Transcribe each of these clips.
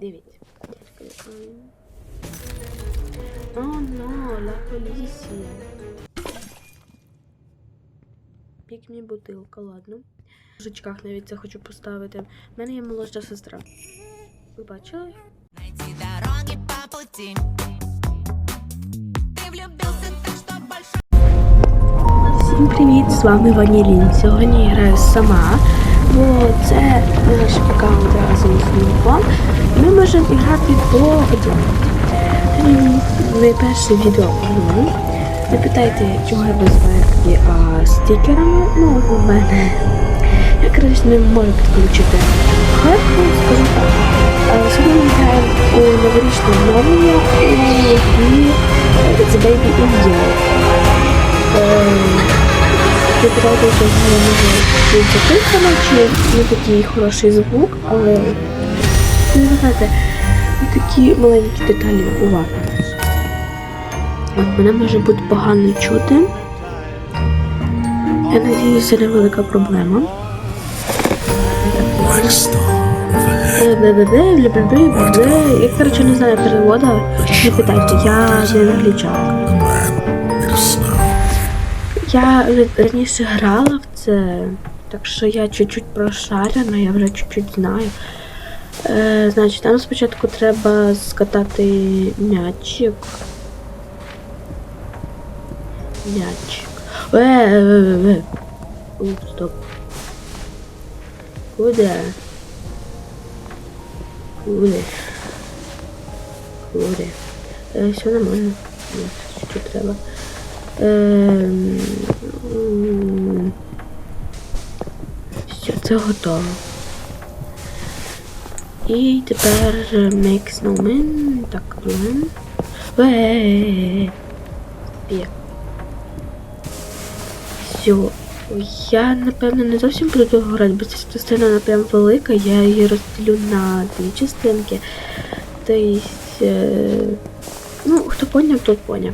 Дивіться. О, но, ла поліція. Пік мені бутилка, ладно. В жучках навіть це хочу поставити. У мене є молодша сестра. Ви бачили? Найти дороги по пути. Так, больше Всім привіт! З вами Ванілін. Сьогодні я граю сама, бо це наш аккаунт разом з Ніком. Ми можемо грати вдвох. Не перше відео. Не питайте, чого я такі а, стікерами. Ну, у мене я коротше не можу підключити хатку, скажу так. Сьогодні ми граємо у новорічне оновлення і The Baby India. Я правда, що не можу записано, чи не такий хороший звук, але ви знаєте, такі маленькі деталі уваги. Мене може бути погано чути. Я надіюся, це невелика проблема. Я, коротше, не знаю переводу. Не питайте, я не англічанка. Я раніше грала в це, так що я чуть-чуть прошарена, я вже чуть-чуть знаю. Е, значить, там спочатку треба скатати м'ячик. М'ячик. Е, е, е, е. Стоп. Куди? Куди? Куди? Е, все нормально. Чуть-чуть треба. Ем, Все, це готово. І тепер make snowman. Так, блин. Е. Є. Все. Я, напевно, не зовсім буду грати, бо ця частина, напевно, велика. Я її розділю на дві частинки. Тобто, е, ну, хто поняв, тот поняв.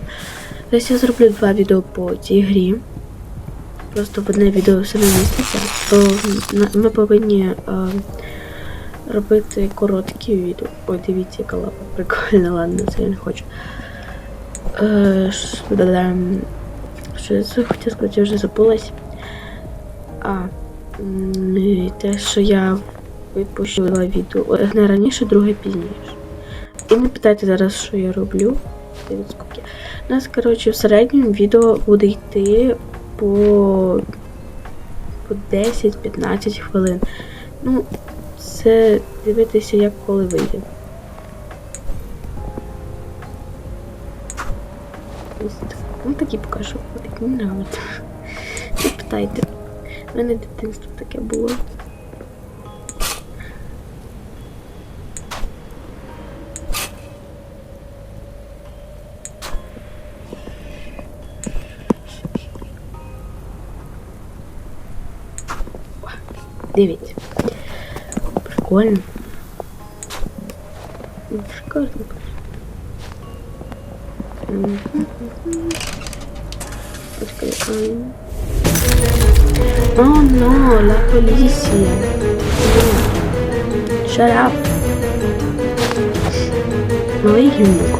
Тобто я зроблю два відео по цій грі. Просто в одне відео все не міститься. То ми повинні е, робити короткі відео. Ой, дивіться, яка лапа прикольна, ладно, це я не хочу. Е. Що я це хотіла сказати, я вже забулась. А, те, що я випустила відео. Одне раніше, друге пізніше. І не питайте зараз, що я роблю. Відскоки. У нас, коротше, в середньому відео буде йти по, по 10-15 хвилин. Ну, це дивитися, як коли вийде. Ну такі покажу. Так мені нравиться. Не питайте. У мене дитинство таке було. Дивіться. Прикольно. Ну, Шикарно. Мгм, мгм. Почекай, ам. О, но, ла поліція. Shut up. Малий гімнюк.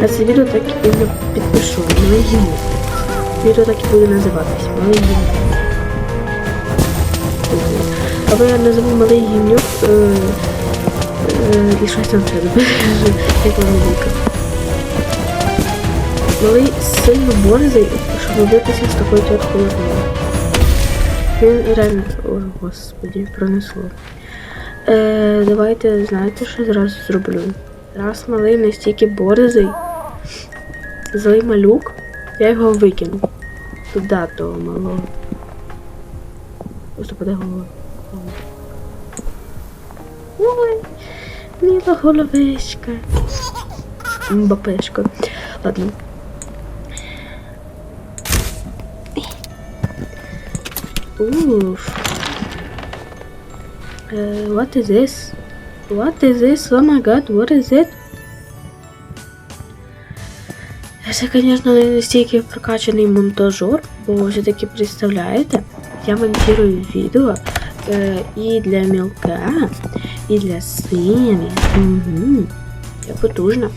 На це відео так і не підпишу. Малий гімнюк. Відео так і буде називатись. Малий гімнюк. Або я назову малий гімнюк е, е, і щось там ще як вам віка. Малий сильно борзий, щоб робитися з такою тіткою як. Він реально, о господі, пронесло. Е, давайте, знаєте, що зразу зроблю? Раз малий настільки борзий, злий малюк, я його викину. Туди того малого. Просто буде голова. Ой, мила головешка. Мбапешка. Ладно. Уф. Uh, what is this? What is this? Oh my god, what is it? Це, звісно, не настільки прокачаний монтажер, бо все-таки представляєте, я монтирую відео і для мілка, і для синяві. Угу. Я потужна.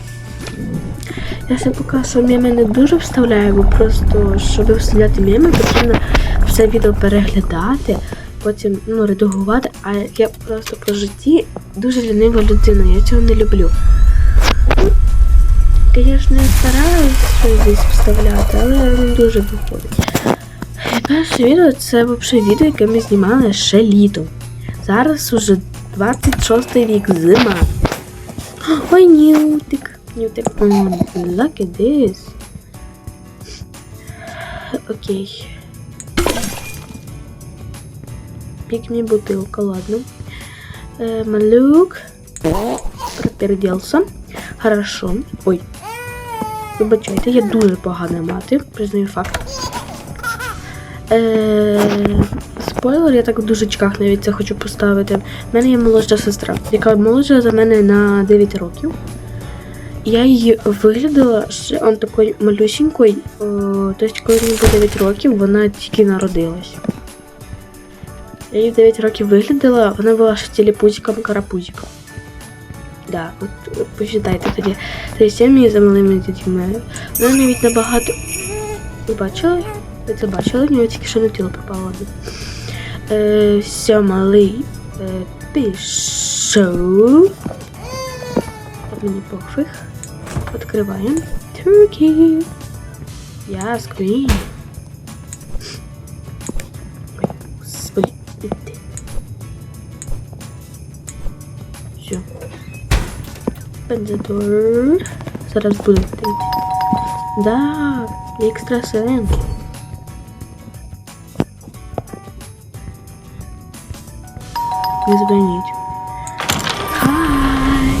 Я ще поки що меми не дуже вставляю, бо просто, щоб вставляти меми, потрібно все відео переглядати, потім ну, редагувати, а я просто по житті дуже лінива людина, я цього не люблю. Звісно, я стараюсь щось десь вставляти, але не дуже виходить. Перше відео це взагалі відео, яке ми знімали ще літом. Зараз уже 26 рік зима. Ой, Нютик. Нютик. Look at this. Окей. Мені бутилка, ладно. Е, малюк. Проперделся. Хорошо. Ой. Вибачайте, я дуже погана мати, признаю факт. Е, спойлер, я так в дужечках навіть це хочу поставити. У мене є молодша сестра, яка молодша за мене на 9 років. Я її виглядала ще он такою малюсінькою. Тобто, коли мені було 9 років, вона тільки народилась. Я її 9 років виглядала, вона була ще тіліпузиком карапузиком. Да, от посчитайте тоді. Тобто я за малими дітьми. Вона навіть набагато. Ви бачили? Ви це бачили? В нього тільки що на тіло попало. Е, все, малий. Е, пішов. Так мені пофіг. Відкриваємо. Turkey. Yes, queen. Все. Бензадор. Зараз буде. Да, екстрасенс. Не звоніть. Хай!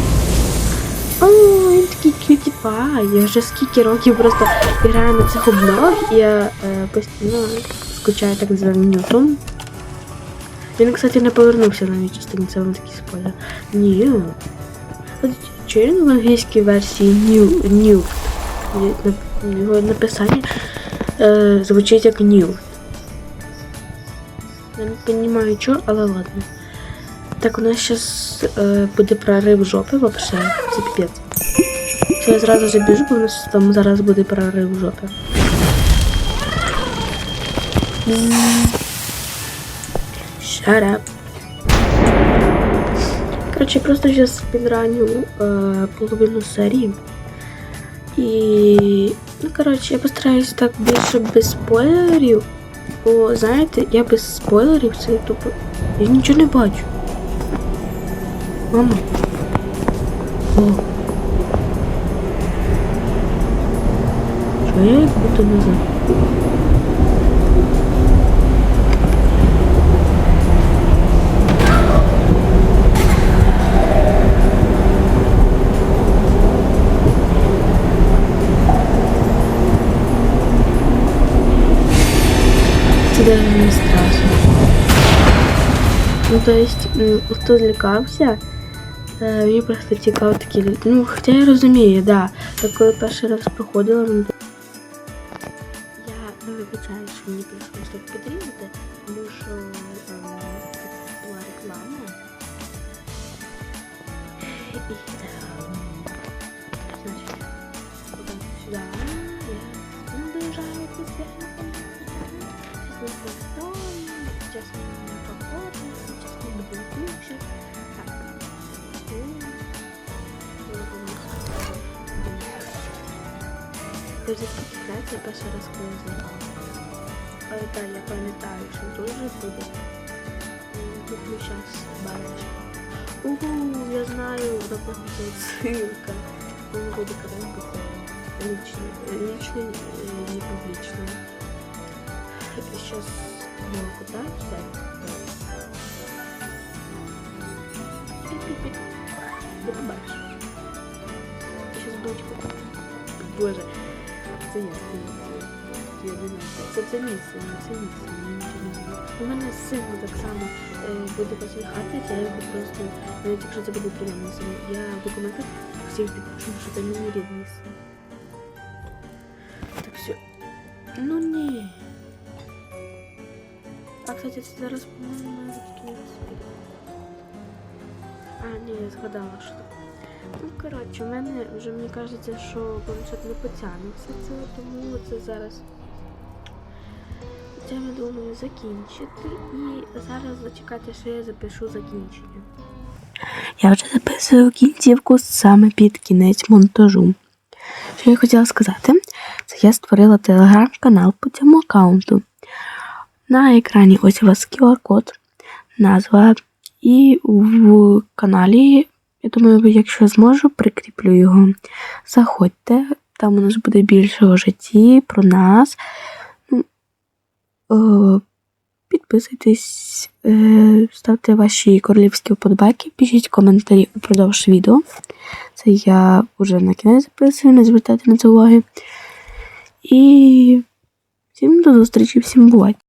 О, він такий кюті пай. Я вже скільки років просто граю на цих обновах, і я е, постійно скучаю так за Ньютом. Він, кстати, не повернувся на новій частині, це вам такий спойлер. Ні. Чи в англійській версії New, New. Його написання е, звучить як New. Я не розумію, чого, але ладно. Так, у нас зараз е, буде прорив жопи вообще. Це піпець. Що я зразу же бо у нас там зараз буде прорив жопи. Shut up. Короче, просто сейчас підраню е, половину серії. І. Ну, коротше, я постараюсь так більше без спойлерів. Бо, знаєте, я без спойлерів це тупо. Я нічого не бачу. Мама. О. Що я як будто назад? Це даже не страшно. Ну, то есть, м, хто злякався, е, мені просто цікаво такі люди. Ну, хоча я розумію, да. Так коли перший раз проходила, мені... Я не вибачаю, що мені так підрізати, тому що була реклама. І так, значить, потім сюди, я наближаю к святу. Сейчас мы Дезінфекція перша раз коли знімала. Але так, я а что тоже дуже буде. Куплю сейчас баночку. Угу, я знаю, добра ссылка. Он буде канал такой. Э, личный, личный, э, не публичный. Сейчас я куда вставить. До побачення. Сейчас дочку. Боже це я, це я, це я. Я не знаю, це, це місце, не це місце, я нічого не знаю. У мене син так само е, буде посміхатися, я його просто, навіть якщо це буде приємно син, я документи всіх підпишу, що це мій рідний син. Так все. Ну ні. А, кстати, це зараз, по-моєму, має закінчитися. А, ні, я згадала, що. Ну, коротше, в мене вже мені кажеться, що планшет не потягне все це, тому це зараз. Це я думаю закінчити і зараз зачекати, що я запишу закінчення. Я вже записую кінцівку саме під кінець монтажу. Що я хотіла сказати, це я створила телеграм-канал по цьому аккаунту. На екрані ось у вас QR-код, назва, і в каналі, я думаю, якщо зможу, прикріплю його. Заходьте, там у нас буде більше у житті про нас. Ну, е, підписуйтесь, е, ставте ваші королівські вподобайки, пишіть коментарі упродовж відео. Це я вже на кінець записую, не звертайте на це уваги. І всім до зустрічі, всім бувайте!